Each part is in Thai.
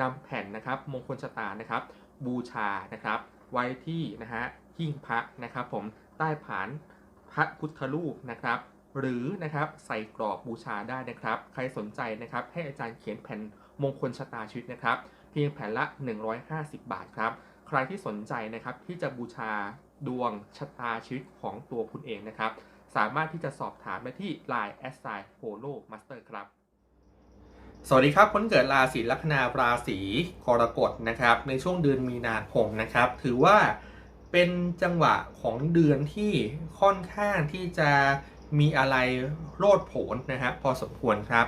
นำแผ่นนะครับมงคลชะตานะครับ บูชานะครับ ไว้ที่นะฮะหิ้งพระนะครับ ผมใต้ผานพระพุทธรูปนะครับ หรือนะครับใส่กรอบบูชาได้นะครับ ใครสนใจนะครับ ให้อาจารย์เขียนแผ่นมงคลชะตาชีวิตนะครับ เพียงแผ่นละ 150 บาทครับ ใครที่สนใจนะครับที่จะบูชาดวงชะตาชีวิตของตัวคุณเองนะครับ สามารถที่จะสอบถามได้ที่ Line s s i p o l o Master ครับ สวัสดีครับคนเกิดราศีลัคนาราศีกรกฎนะครับ ในช่วงเดือนมีนาคมนะครับ ถือว่าเป็นจังหวะของเดือนที่ค่อนข้างที่จะมีอะไรโลดโผนนะฮะพอสมควรครับ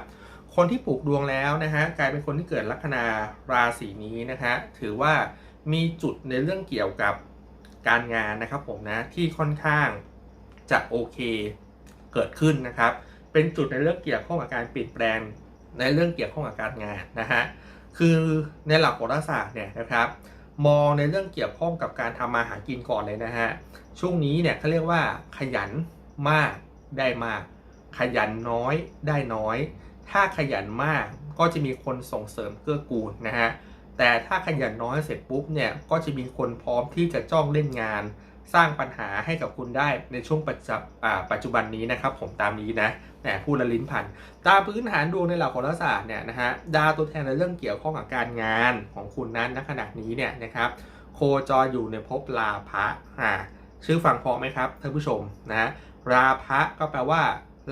คนที่ปลูกดวงแล้วนะฮะกลายเป็นคนที่เกิดลัคนาราศีนี้นะฮะถือว่ามีจุดในเรื่องเกี่ยวกับการงานนะครับผมนะที่ค่อนข้างจะโอเคเกิดขึ้นนะครับ เป็นจุดในเรื่องเกี่ยวข้องกับการเปลี่ยนแปลง ในเรื่องเกี่ยวข้องกับการงานนะฮะคือในหลักโหราศาสตร์เนี่ยนะครับ มองในเรื่องเกี่ยวข้องกับการทำมาหากินก่อนเลยนะฮะช่วงนี้เนี่ยเขาเรียกว่า ขยันมากได้มาก ขยันน้อยได้น้อย ถ้าขยันมากก็จะมีคนส่งเสริมเกื้อกูลนะฮะแต่ถ้าขยันน้อยเสร็จปุ๊บเนี่ยก็จะมีคนพร้อมที่จะจ้องเล่นงาน สร้างปัญหาให้กับคุณได้ในช่วงปัจจุบันนี้นะครับ ผมตามนี้นะแหมพูดละลิ้นพันตามพื้นฐานดวงในหลักโหราศาสตร์เนี่ยนะฮะดาวตัวแทนในเรื่องเกี่ยวข้องกับการงานของคุณนั้นณขณะนี้เนี่ยนะครับ โคจรอยู่ในภพลาภะอ่าชื่อฟังพอไหมครับท่านผู้ชมนะราภะก็แปลว่า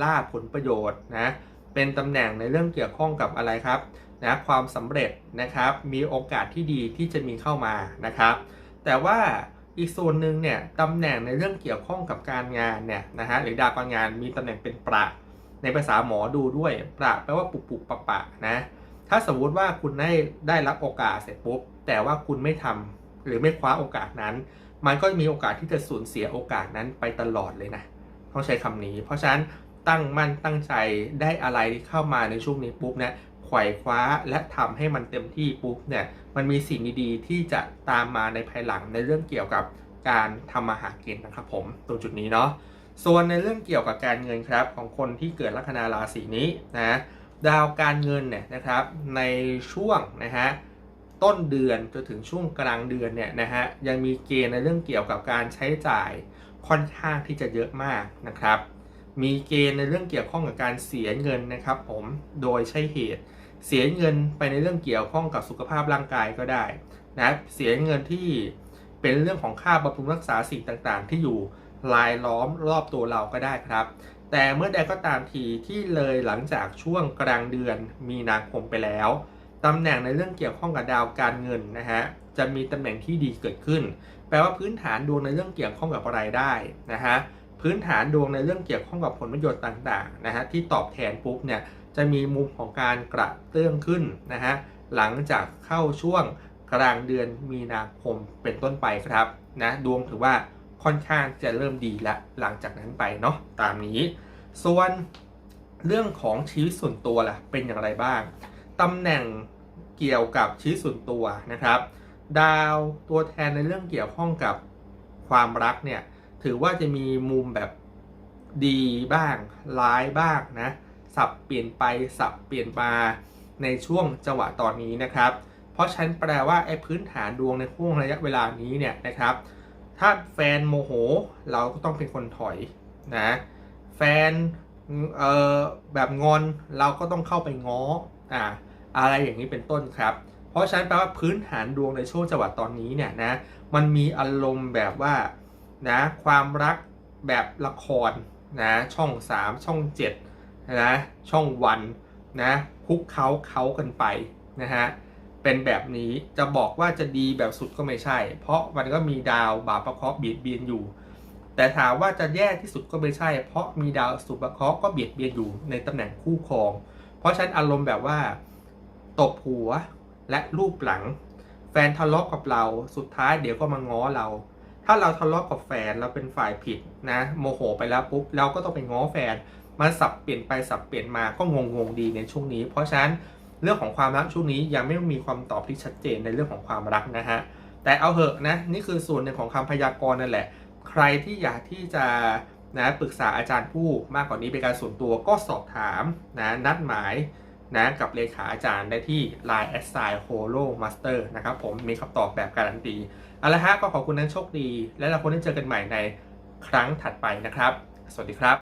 ลาผลประโยชน์นะเป็นตำแหน่งในเรื่องเกี่ยวข้องกับอะไรครับนะความสำเร็จนะครับมีโอกาสที่ดีที่จะมีเข้ามานะครับ แต่ว่า อีกส่วนหนึ่งเนี่ยตำแหน่งในเรื่องเกี่ยวข้องกับการงานเนี่ยนะฮะหรือดาวการงานมีตำแหน่งเป็นประในภาษาหมอดูด้วยประแปลว่าปุกปุกปะปะนะถ้าสมมติว่าคุณได้ได้รับโอกาสเสร็จปุ๊บแต่ว่าคุณไม่ทำหรือไม่คว้าโอกาสนั้น มันก็มีโอกาสที่จะสูญเสียโอกาสนั้นไปตลอดเลยนะต้องใช้คำนี้ เพราะฉะนั้นตั้งมั่นตั้งใจได้อะไรเข้ามาในช่วงนี้ปุ๊บเนี่ย ขว่คว้าและทำให้มันเต็มที่ปุ๊บเนี่ยมันมีสิ่งดีๆที่จะตามมาในภายหลังในเรื่องเกี่ยวกับการทำมาหากินนะครับผมตรงจุดนี้เนาะส่วนในเรื่องเกี่ยวกับการเงินครับของคนที่เกิดลัคนาราศีนี้นะดาวการเงินเนี่ยนะครับในช่วงนะฮะต้นเดือนจนถึงช่วงกลางเดือนเนี่ยนะฮะยังมีเกณฑ์ในเรื่องเกี่ยวกับการใช้จ่ายค่อนข้างที่จะเยอะมากนะครับ มีเกณฑ์ในเรื่องเกี่ยวข้องกับการเสียเงินนะครับผมโดยใช่เหตุ เสียเงินไปในเรื่องเกี่ยวข้องกับสุขภาพร่างกายก็ได้นะเสียเงินที่เป็นเรื่องของค่าบำรุงรักษาสิ่งต่างๆ ที่อยู่รายล้อมรอบตัวเราก็ได้ครับ แต่เมื่อใดก็ตามทีที่เลยหลังจากช่วงกลางเดือนมีนาคมไปแล้วตำแหน่งในเรื่องเกี่ยวข้องกับดาวการเงินนะฮะจะมีตำแหน่งที่ดีเกิดขึ้น แปลว่าพื้นฐานดวงในเรื่องเกี่ยวข้องกับรายได้นะฮะ พื้นฐานดวงในเรื่องเกี่ยวข้องกับผลประโยชน์ต่างๆนะฮะที่ตอบแทนปุ๊บเนี่ยจะมีมุมของการกระเตื้องขึ้นนะฮะหลังจากเข้าช่วงกลางเดือนมีนาคมเป็นต้นไปครับนะดวงถือว่าค่อนข้างจะเริ่มดีละหลังจากนั้นไปเนาะตามนี้ ส่วนเรื่องของชีวิตส่วนตัวล่ะเป็นอย่างไรบ้างตำแหน่งเกี่ยวกับชีวิตส่วนตัวนะครับ ดาวตัวแทนในเรื่องเกี่ยวข้องกับความรักเนี่ย ถือว่าจะมีมุมแบบดีบ้าง ร้ายบ้างนะ สับเปลี่ยนไปสับเปลี่ยนมาในช่วงจังหวะตอนนี้นะครับ เพราะฉันแปลว่าไอ้พื้นฐานดวงในช่วงระยะเวลานี้เนี่ยนะครับ ถ้าแฟนโมโหเราก็ต้องเป็นคนถอยนะ แฟนเอ่อแบบงอนเราก็ต้องเข้าไปง้ออ่าอะไรอย่างนี้เป็นต้นครับ เพราะฉะนั้นแปลว่าพื้นฐานดวงในช่วงจังหวะตอนนี้เนี่ยนะ มันมีอารมณ์แบบว่า นะความรักแบบละครนะช่อง 3 ช่อง7นะช่องวันนะคุกเขาเขากันไปนะฮะเป็นแบบนี้จะบอกว่าจะดีแบบสุดก็ไม่ใช่ เพราะมันก็มีดาวบาปประเคราะห์เบียดเบียนอยู่ แต่ถามว่าจะแย่ที่สุดก็ไม่ใช่ เพราะมีดาวสุภเคราะห์ก็เบียดเบียนอยู่ในตำแหน่งคู่ครอง เพราะฉะนั้นอารมณ์แบบว่าตบหัวและรูปหลัง แฟนทะเลาะกับเราสุดท้ายเดี๋ยวก็มาง้อเรา ถ้าเราทะเลาะกับแฟนเราเป็นฝ่ายผิดนะโมโหไปแล้วปุ๊บเราก็ต้องไปง้อแฟนมันสับเปลี่ยนไปสับเปลี่ยนมาก็งงงดีในช่วงนี้ เพราะฉะนั้นเรื่องของความรักช่วงนี้ยังไม่มีความตอบที่ชัดเจนในเรื่องของความรักนะฮะแต่เอาเหอะนะนี่คือส่วนหนึ่งของคำพยากรณ์นั่นแหละ ใครที่อยากที่จะนะปรึกษาอาจารย์ผู้มากกว่านี้เป็นการส่วนตัวก็สอบถามนะนัดหมาย นะกับเลขาอาจารย์ได้ที่ Line a s i g n Holo Master นะครับผมมีคำตอบแบบการันตีเอาละฮะก็ขอบคุณนั้นโชคดี และเราคงได้เจอกันใหม่ในครั้งถัดไปนะครับ สวัสดีครับ